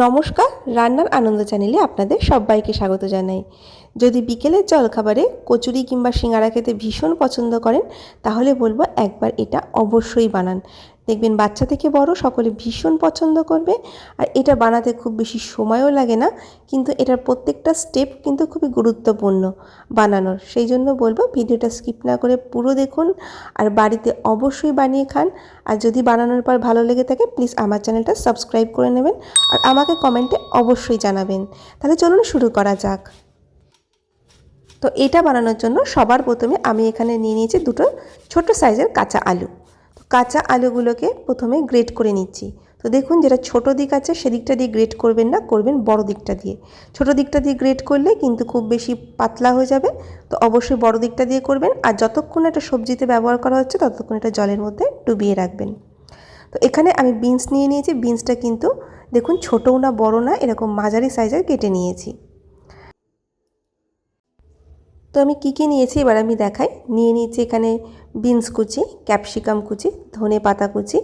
নমস্কার, রান্নার আনন্দ চ্যানেলে আপনাদের সবাইকে স্বাগত জানাই। যদি বিকেলের জলখাবারে কচুরি কিংবা সিঙ্গারা খেতে ভীষণ পছন্দ করেন, তাহলে বলব একবার এটা অবশ্যই বানান। দেখবেন বাচ্চা থেকে বড় সকলে ভীষণ পছন্দ করবে আর এটা বানাতে খুব বেশি সময়ও লাগে না, কিন্তু এটার প্রত্যেকটা স্টেপ কিন্তু খুবই গুরুত্বপূর্ণ বানানোর। সেই জন্য বলব ভিডিওটা স্কিপ না করে পুরো দেখুন আর বাড়িতে অবশ্যই বানিয়ে খান। আর যদি বানানোর পর ভালো লেগে থাকে প্লিজ আমার চ্যানেলটা সাবস্ক্রাইব করে নেবেন আর আমাকে কমেন্টে অবশ্যই জানাবেন। তাহলে চলুন শুরু করা যাক। তো এটা বানানোর জন্য সবার প্রথমে আমি এখানে নিয়ে নিয়েছি দুটো ছোট সাইজের কাঁচা আলু। কাঁচা আলুগুলোকে প্রথমে গ্রেট করে নিচ্ছি। তো দেখুন যেটা ছোট দিক আছে, সেদিকটা দিয়ে গ্রেট করবেন না, করবেন বড় দিকটা দিয়ে। ছোট দিকটা দিয়ে গ্রেট করলে কিন্তু খুব বেশি পাতলা হয়ে যাবে। তো অবশ্যই বড় দিকটা দিয়ে করবেন আর যতক্ষণ এটা সবজিতে ব্যবহার করা হচ্ছে, ততক্ষণ এটা জলের মধ্যে ডুবিয়ে রাখবেন। তো এখানে আমি বিনস নিয়ে নিয়েছি। বিনসটা কিন্তু দেখুন ছোটও না বড় না, এরকম মাঝারি সাইজের কেটে নিয়েছি। তো আমি কী কী নিয়েছি এবার আমি দেখাই। নিয়ে নিয়েছি এখানে বিনস কুচি, ক্যাপসিকাম কুচি, ধনে পাতা কুচি,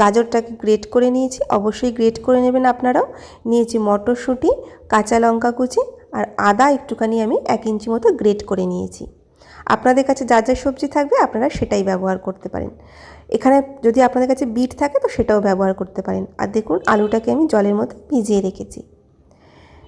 গাজরটাকে গ্রেট করে নিয়েছি, অবশ্যই গ্রেট করে নেবেন আপনারাও। নিয়েছি মটরশুঁটি, কাঁচা লঙ্কা কুচি আর আদা একটুখানি আমি এক ইঞ্চি মতো গ্রেট করে নিয়েছি। আপনাদের কাছে যা যা সবজি থাকবে আপনারা সেটাই ব্যবহার করতে পারেন। এখানে যদি আপনাদের কাছে বিট থাকে তো সেটাও ব্যবহার করতে পারেন। আর দেখুন, আলুটাকে আমি জলের মধ্যে ভিজিয়ে রেখেছি।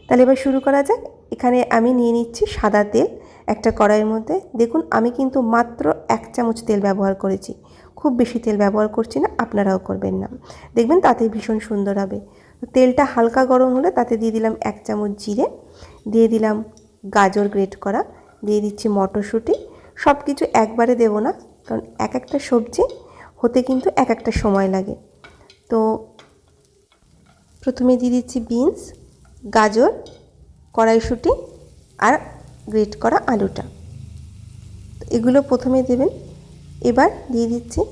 তাহলে এবার শুরু করা যাক। এখানে আমি নিয়ে নিচ্ছি সাদা তেল একটা কড়াইয়ের মধ্যে। দেখুন, আমি কিন্তু মাত্র এক চামচ তেল ব্যবহার করেছি। খুব বেশি তেল ব্যবহার করছি না, আপনারাও করবেন না। দেখবেন তাতে ভীষণ সুন্দর হবে। তেলটা হালকা গরম হলে তাতে দিয়ে দিলাম এক চামচ জিরে, দিয়ে দিলাম গাজর গ্রেট করা, দিয়ে দিচ্ছি মটরশুঁটি। সব কিছু একবারে দেবো না, কারণ এক একটা সবজি হতে কিন্তু এক একটা সময় লাগে। তো প্রথমে দিয়ে দিচ্ছি বিনস গাজর, কড়াইশুঁটি আর গ্রেট করা আলুটা। এগুলো প্রথমে দেবেন। এবার দিয়ে দিচ্ছি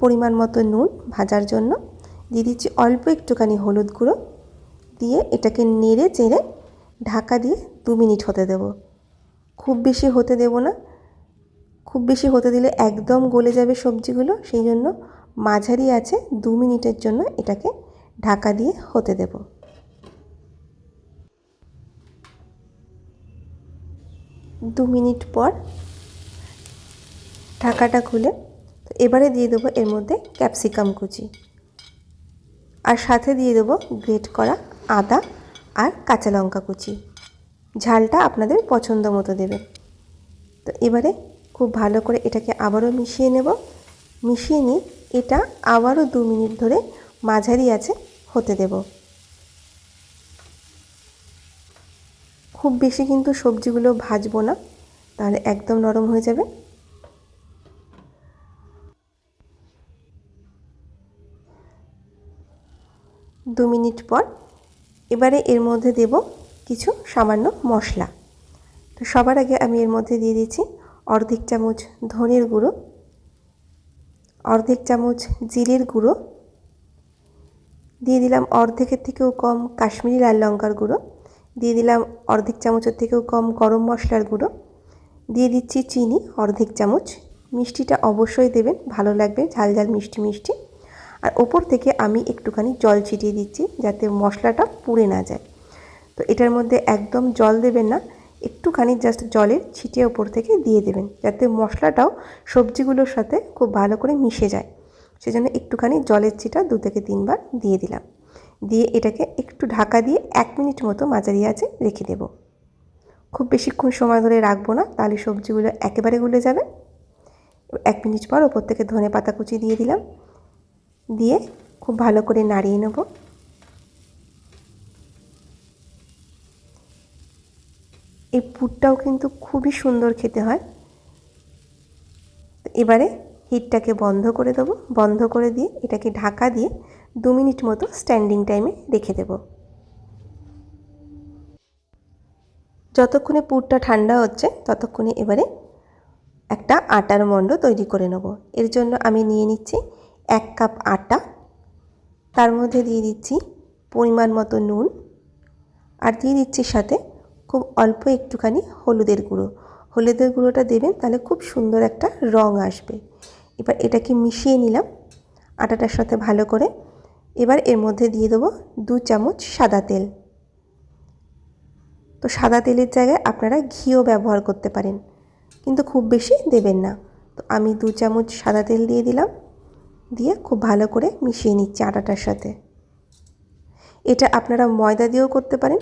পরিমাণ মতো নুন ভাজার জন্য। দিয়ে দিচ্ছি অল্প একটুখানি হলুদ গুঁড়ো। দিয়ে এটাকে নেড়ে চেড়ে ঢাকা দিয়ে দু মিনিট হতে দেব। খুব বেশি হতে দেব না। খুব বেশি হতে দিলে একদম গলে যাবে সবজিগুলো। সেই জন্য মাঝারি আছে দু মিনিটের জন্য এটাকে ঢাকা দিয়ে হতে দেবো। দু মিনিট পর ঢাকাটা খুলে এবারে দিয়ে দেবো এর মধ্যে ক্যাপসিকাম কুচি। আর সাথে দিয়ে দেবো গ্রেট করা আদা আর কাঁচা লঙ্কা কুচি। ঝালটা আপনাদের পছন্দ মতো দেবেন। তো এবারে খুব ভালো করে এটাকে আবারও মিশিয়ে নেব। মিশিয়ে নিয়ে এটা আবারও দু মিনিট ধরে মাঝারি আছে হতে দেবো। খুব বেশি কিন্তু সবজিগুলো ভাজবো না, তাহলে একদম নরম হয়ে যাবে। দু মিনিট পর এবারে এর মধ্যে দেব কিছু সামান্য মশলা। তো সবার আগে আমি এর মধ্যে দিয়ে দিচ্ছি অর্ধেক চামচ ধনের গুঁড়ো, অর্ধেক চামচ জিরের গুঁড়ো, দিয়ে দিলাম অর্ধেকের থেকেও কম কাশ্মীরি লাল লঙ্কার গুঁড়ো। দিয়ে দিলাম অর্ধেক চামচের থেকেও কম গরম মশলার গুঁড়ো। দিয়ে দিচ্ছি চিনি অর্ধেক চামচ। মিষ্টিটা অবশ্যই দেবেন, ভালো লাগবে, ঝাল ঝাল, মিষ্টি মিষ্টি। আর ওপর থেকে আমি একটুখানি জল ছিটিয়ে দিচ্ছি যাতে মশলাটা পুড়ে না যায়। তো এটার মধ্যে একদম জল দেবেন না, একটুখানি জাস্ট জলের ছিটিয়ে ওপর থেকে দিয়ে দেবেন যাতে মশলাটাও সবজিগুলোর সাথে খুব ভালো করে মিশে যায়। সেজন্য একটুখানি জলের ছিটা দু থেকে তিনবার দিয়ে দিলাম। দিয়ে এটাকে একটু ঢাকা দিয়ে এক মিনিট মতো মাঝারি আছে রেখে দেব। খুব বেশিক্ষণ সময় ধরে রাখব না, তাহলে সবজিগুলো একেবারে গুলে যাবে। এক মিনিট পর ওপর থেকে ধনে পাতা কুচি দিয়ে দিলাম। দিয়ে খুব ভালো করে নাড়িয়ে নেব। এই পুরটাও কিন্তু খুবই সুন্দর খেতে হয়। এবারে হিটটাকে বন্ধ করে দেবো। বন্ধ করে দিয়ে এটাকে ঢাকা দিয়ে দু মিনিট মতো স্ট্যান্ডিং টাইমে রেখে দেব। যতক্ষণে পুরটা ঠান্ডা হচ্ছে, ততক্ষণে এবারে একটা আটার মণ্ড তৈরি করে নেব। এর জন্য আমি নিয়ে নিচ্ছি এক কাপ আটা, তার মধ্যে দিয়ে দিচ্ছি পরিমাণ মতো নুন, আর দিয়ে দিচ্ছি সাথে খুব অল্প একটুখানি হলুদের গুঁড়ো। হলুদের গুঁড়োটা দেবেন, তাহলে খুব সুন্দর একটা রং আসবে। এবার এটাকে মিশিয়ে নিলাম আটাটার সাথে ভালো করে। এবার এর মধ্যে দিয়ে দেবো দু চামচ সাদা তেল। তো সাদা তেলের জায়গায় আপনারা ঘিও ব্যবহার করতে পারেন, কিন্তু খুব বেশি দেবেন না। তো আমি দু চামচ সাদা তেল দিয়ে দিলাম, দিয়ে খুব ভালো করে মিশিয়ে নিচ্ছি আটাটার সাথে। এটা আপনারা ময়দা দিয়েও করতে পারেন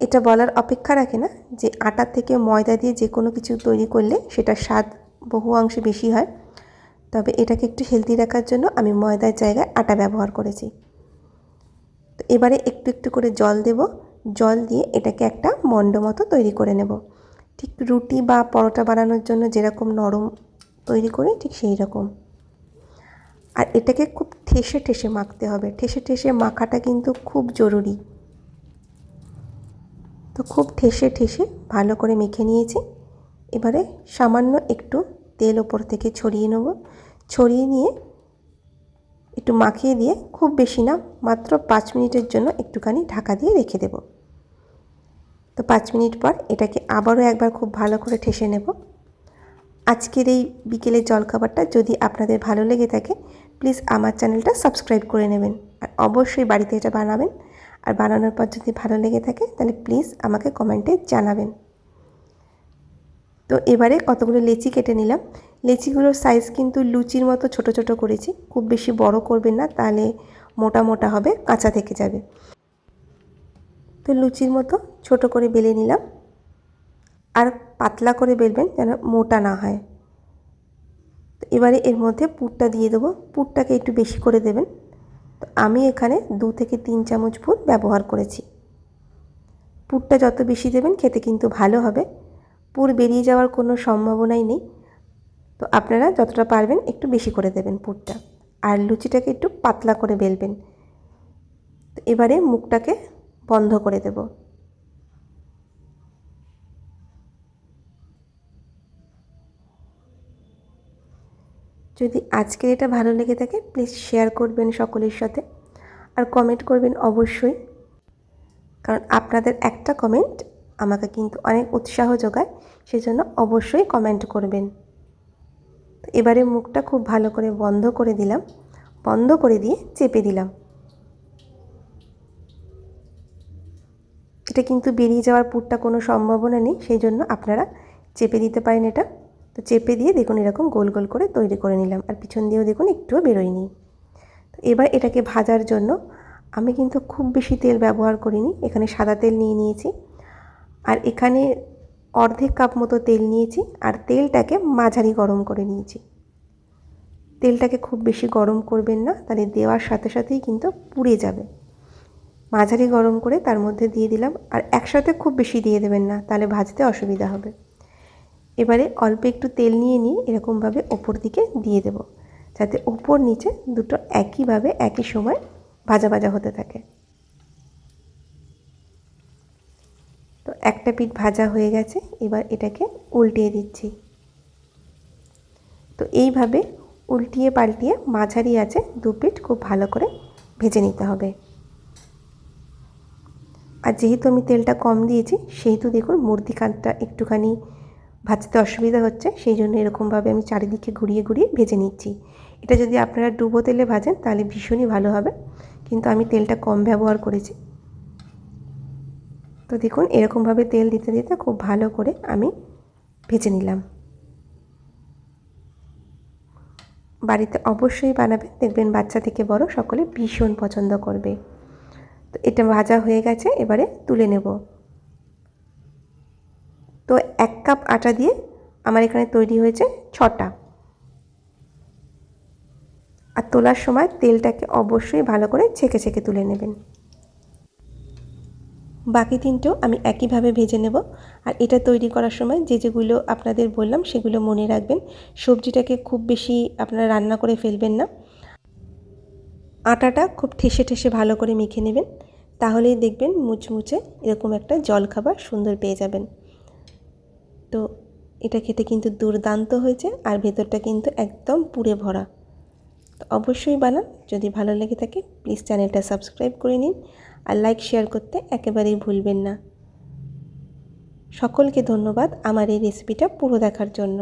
এটা বলার অপেক্ষা রাখে না যে আটার থেকে ময়দা দিয়ে যে কোনো কিছু তৈরি করলে সেটা স্বাদ বহু অংশে বেশি হয়। তবে এটাকে একটু হেলদি রাখার জন্য আমি ময়দার জায়গায় আটা ব্যবহার করেছি। তো এবারে একটু একটু করে জল দেব। জল দিয়ে এটাকে একটা মণ্ড মতো তৈরি করে নেব। ঠিক রুটি বা পরোটা বানানোর জন্য যেরকম নরম তৈরি করি ঠিক সেই রকম। আর এটাকে খুব ঠেসে ঠেসে মাখতে হবে। ঠেসে ঠেসে মাখাটা কিন্তু খুব জরুরি। তো খুব ঠেসে ঠেসে ভালো করে মেখে নিয়েছি। এবারে সামান্য একটু তেল ওপর থেকে ছড়িয়ে নেব। ছড়িয়ে নিয়ে একটু মাখিয়ে দিয়ে খুব বেশি না, মাত্র পাঁচ মিনিটের জন্য একটুখানি ঢাকা দিয়ে রেখে দেব। তো পাঁচ মিনিট পর এটাকে আবারও একবার খুব ভালো করে ঠেসে নেব। আজকের এই বিকেলের জলখাবারটা যদি আপনাদের ভালো লেগে থাকে প্লিজ আমার চ্যানেলটা সাবস্ক্রাইব করে নেবেন। আর অবশ্যই বাড়িতে এটা বানাবেন। আর বানানোর পর যদি ভালো লেগে থাকে, তাহলে প্লিজ আমাকে কমেন্টে জানাবেন। তো এবারে কতগুলো লেচি কেটে নিলাম। লেচিগুলোর সাইজ কিন্তু লুচির মতো ছোট ছোট করেছি। খুব বেশি বড় করবেন না, তাহলে মোটা মোটা হবে, কাঁচা থেকে যাবে। তো লুচির মতো ছোট করে বেলে নিলাম। আর পাতলা করে বেলবেন যেন মোটা না হয়। তো এবারে এর মধ্যে পুরটা দিয়ে দেবো। পুরটাকে একটু বেশি করে দেবেন। আমি এখানে দু থেকে তিন চামচ পুর ব্যবহার করেছি। পুরটা যত বেশি দেবেন খেতে কিন্তু ভালো হবে। পুর বেরিয়ে যাওয়ার কোনো সম্ভাবনাই নেই। তো আপনারা যতটা পারবেন একটু বেশি করে দেবেন পুরটা। আর লুচিটাকে একটু পাতলা করে বেলবেন। তো এবারে মুখটাকে বন্ধ করে দেব। যদি আজকের এটা ভালো লেগে থাকে প্লিজ শেয়ার করবেন সকলের সাথে। আর কমেন্ট করবেন অবশ্যই। কারণ আপনাদের একটা কমেন্ট আমাকে কিন্তু অনেক উৎসাহ যোগায়, সেজন্য অবশ্যই কমেন্ট করবেন। তো এবারে মুখটা খুব ভালো করে বন্ধ করে দিলাম। বন্ধ করে দিয়ে চেপে দিলাম। এটা কিন্তু বেরিয়ে যাওয়ার পুরটা কোনো সম্ভাবনা নেই সেই জন্য আপনারা চেপে দিতে পারেন এটা। তো চেপে দিয়ে দেখুন এরকম গোল গোল করে তৈরি করে নিলাম। আর পিছন দিয়েও দেখুন একটুও বেরোয়নি। তো এবার এটাকে ভাজার জন্য আমি কিন্তু খুব বেশি তেল ব্যবহার করিনি, এখানে সাদা তেল নিয়ে নিয়েছি। আর এখানে অর্ধেক কাপ মতো তেল নিয়েছি আর তেলটাকে মাঝারি গরম করে নিয়েছি। তেলটাকে খুব বেশি গরম করবেন না, তাহলে দেওয়ার সাথে সাথেই কিন্তু পুড়ে যাবে। মাঝারি গরম করে তার মধ্যে দিয়ে দিলাম, আর একসাথে খুব বেশি দিয়ে দেবেন না, তাহলে ভাজতে অসুবিধা হবে। এবারে অল্প একটু তেল নিয়ে নিয়ে এরকমভাবে ওপর দিকে দিয়ে দেব, যাতে ওপর নিচে দুটো একইভাবে একই সময় ভাজা ভাজা হতে থাকে। তো একটা পিঠ ভাজা হয়ে গেছে, এবার এটাকে উল্টিয়ে দিচ্ছি। তো এইভাবে উল্টিয়ে পাল্টিয়ে মাঝারি আছে দু পিঠ খুব ভালো করে ভেজে নিতে হবে। আর যেহেতু আমি তেলটা কম দিয়েছি, সেহেতু দেখুন কাঠটা একটুখানি ভাজতে অসুবিধা হচ্ছে, সেই জন্য এরকমভাবে আমি চারিদিকে ঘুরিয়ে ঘুরিয়ে ভেজে নিচ্ছি। এটা যদি আপনারা ডুবো তেলে ভাজেন, তাহলে ভীষণই ভালো হবে। কিন্তু আমি তেলটা কম ব্যবহার করেছি। তো দেখুন, এরকমভাবে তেল দিতে দিতে খুব ভালো করে আমি ভেজে নিলাম। বাড়িতে অবশ্যই বানাবেন, দেখবেন বাচ্চা থেকে বড় সকলে ভীষণ পছন্দ করবে। তো এটা ভাজা হয়ে গেছে, এবারে তুলে নেব। তো এক কাপ আটা দিয়ে আমার এখানে তৈরি হয়েছে ছটা। আর তোলার সময় তেলটাকে অবশ্যই ভালো করে ছেঁকে ছেঁকে তুলে নেবেন। বাকি তিনটেও আমি একইভাবে ভেজে নেব। আর এটা তৈরি করার সময় যে যেগুলো আপনাদের বললাম সেগুলো মনে রাখবেন। সবজিটাকে খুব বেশি আপনারা রান্না করে ফেলবেন না। আটাটা খুব ঠেসে ঠেসে ভালো করে মেখে নেবেন। তাহলেই দেখবেন মুচমুচে এরকম একটা জল খাবার সুন্দর পেয়ে যাবেন। তো এটা খেতে কিন্তু দুর্দান্ত হয়েছে আর ভেতরটা কিন্তু একদম পুড়ে ভরা। তো অবশ্যই বানান, যদি ভালো লেগে থাকে প্লিজ চ্যানেলটা সাবস্ক্রাইব করে নিন আর লাইক শেয়ার করতে একেবারেই ভুলবেন না। সকলকে ধন্যবাদ আমার এই রেসিপিটা পুরো দেখার জন্য।